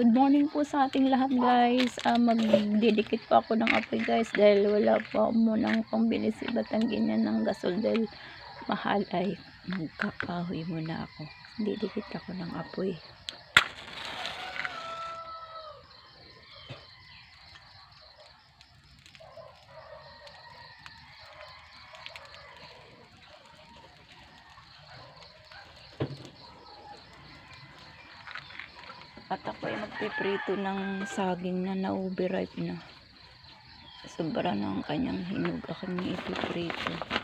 Good morning po sa ating lahat guys. Ah, magdidikit po ako ng apoy guys dahil wala po munang pambili si Batangin niya ng gasol dahil mahal ay magkakahoy muna ako. Didikit ako ng apoy. At ako ay magpiprito ng saging na na-overripe na. Sobra na ang kanyang hinog. Ako niya ipiprito.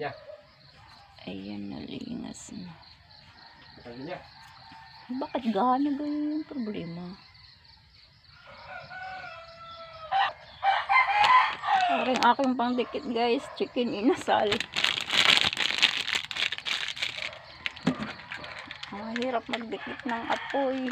Niya. Ayan, nalingas na. Matangin niya. Bakit gana ba yung problema? Parang aking pangdikit guys, chicken inasal. Ang hirap magdikit ng apoy.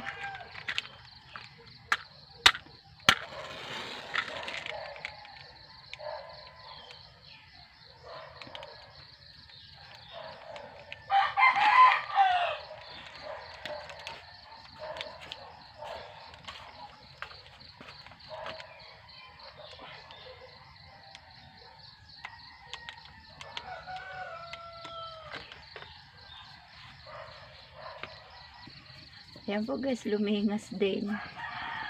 Yan po guys, lumingas din.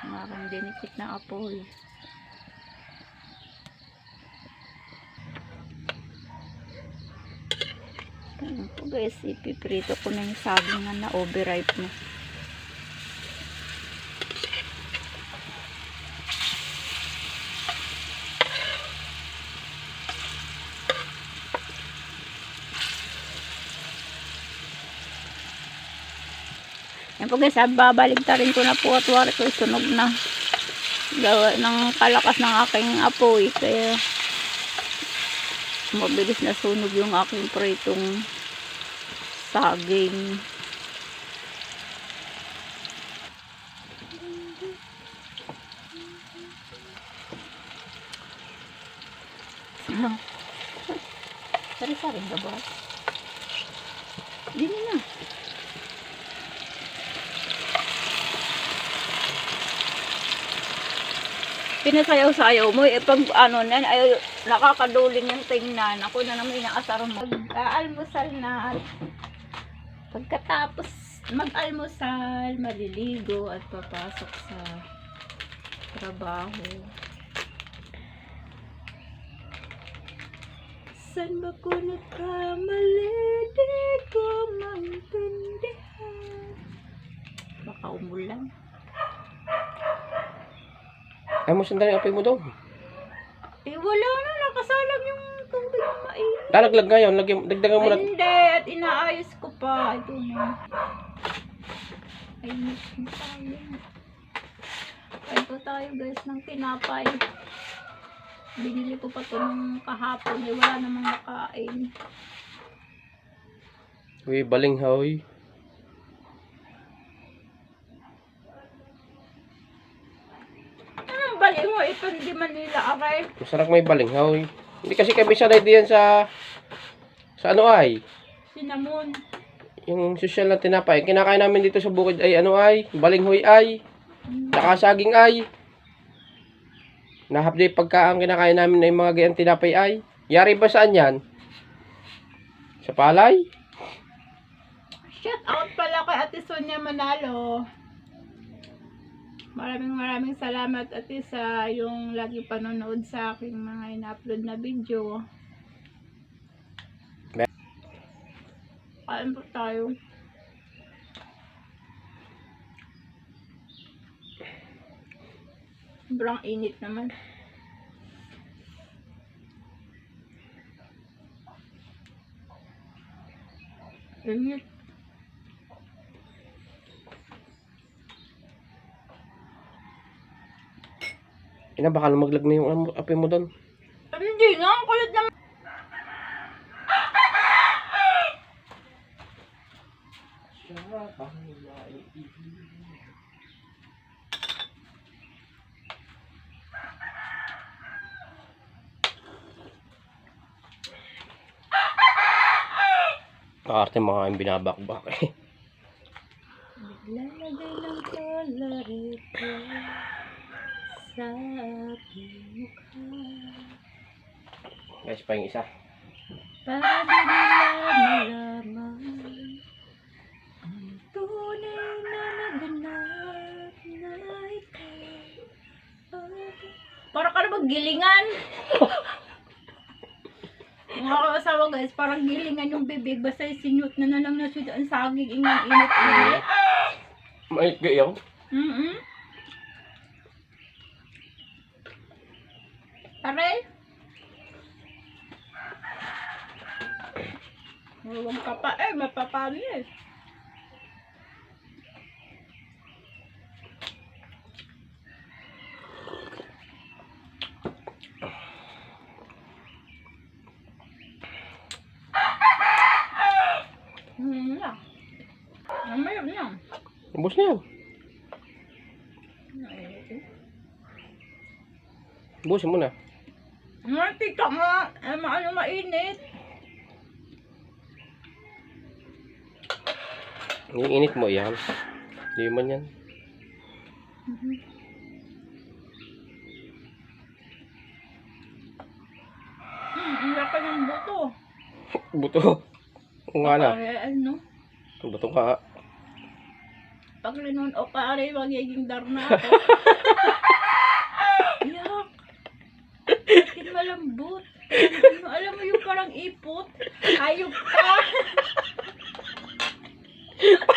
Ang aking dinikit na apoy. Yan po guys, ipiprito ko na yung saging na na-overripe na. Yan po guys, ah, babaligtarin ko na po at wari ko sunog na. Gawa ng kalakas ng aking apoy. Kaya mabilis na sunog yung aking pritong saging. Sari-sari ka ba? Dini na. Pinasayaw-sayaw mo, eh, pag ano na, ay, nakakadulin yung tingnan. Ako na naman inaasar mo. Mag-almusal na. Pagkatapos mag-almusal, maliligo at papasok sa trabaho. San ba ko nagkamali? Di ko maintindihan. Baka umulan. Ay mo sandali apay mo daw. Eh, wala na. Nakasalang yung tubig na mainit. Lalaglag ngayon, lagyan, dagdagan mo Ay, na. hindi. At inaayos ko pa. Ito na. Ay, tayo. Kain po tayo guys ng tinapay. Binili ko pa to nung kahapon. Eh, wala namang makain. Uy, baling hoy. Anong mo? Ito hindi Manila aray. Masarap may baling hoy. Hindi kasi kami sanay diyan sa sa ano ay. Cinnamon. Yung social na tinapay. Kinakain namin dito sa bukid ay ano ay. Baling hoy ay. Saka saging ay. Nahapday pagka ang kinakain namin ay mga gayang tinapay ay. Yari ba saan yan? Sa palay? Shout out pala kay Ate Sonia Manalo. Maraming maraming salamat ate sa yung lagi panonood sa aking mga ina-upload na video. Kain po tayo. Sobrang init naman. Init. Ina, baka lumaglag na yung apoy mo doon. Hindi na, ang kulit naman. Kaarte mga yung binabakbak eh. Bigla na lang pala ito sa mukha. Guys, pa yung isa. Para di malaman ang tunay na naganap na ikaw. Para ka na gilingan. Mga asawa guys, parang gilingan yung bibig. Basta sinuot na na lang na siya ang saging inang init-init. Mait gayaw. Mm-mm. Aray. Huwag ka pa eh, mapapali eh. Ubus na yan. Ubusin mo na. Marti ka nga. Eh, maano mainit. Iinit mo yan. Hindi man yan. Hmm, ang laki ng buto. Buto. Kung nga na. Ano? Buto ka. Pag linon o pare, magiging darna ako. Yak. Bakit malambot? Ano, alam mo yung parang ipot? Ayop ka.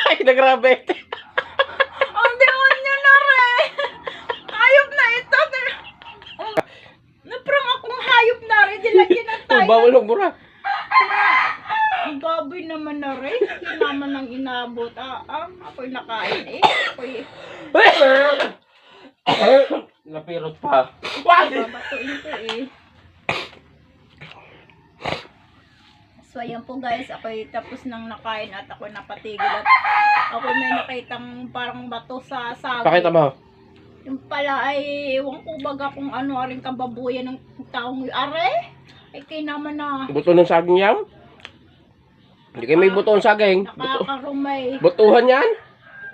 Ay, nagrabe. Ang demonyo na rin. Hayop na ito. Oh, naprang akong hayop na rin. Dilagyan ng tayo. Bawal ng bura. Ang baboy naman na rin. Hindi naman ang inabot. Ah, ah, ako'y nakain eh. Ako'y Napirot pa. babatuin ko eh. So, ayan po guys, ako'y tapos nang nakain at ako napatigil at ako may nakitang parang bato sa saging. Pakita mo. Yung pala ay, ewan ko baga kung ano rin kababuyan ng taong yun. Are? Ay, kay naman na Buto ng saging yan. Hindi kayo may buto ng saging. Buto. nakakarumay. Butuhan yan.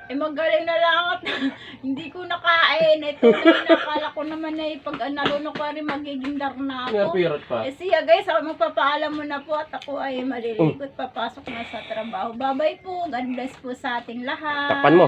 Eh, magaling na lang at hindi ko nakain. Ito na nakala ko naman na eh, pag nalunok ko rin magiging darna ako. Napirot pa. Eh siya guys, ako magpapaalam mo na po at ako ay maliligot papasok na sa trabaho. Bye-bye po. God bless po sa ating lahat. Tapan mo.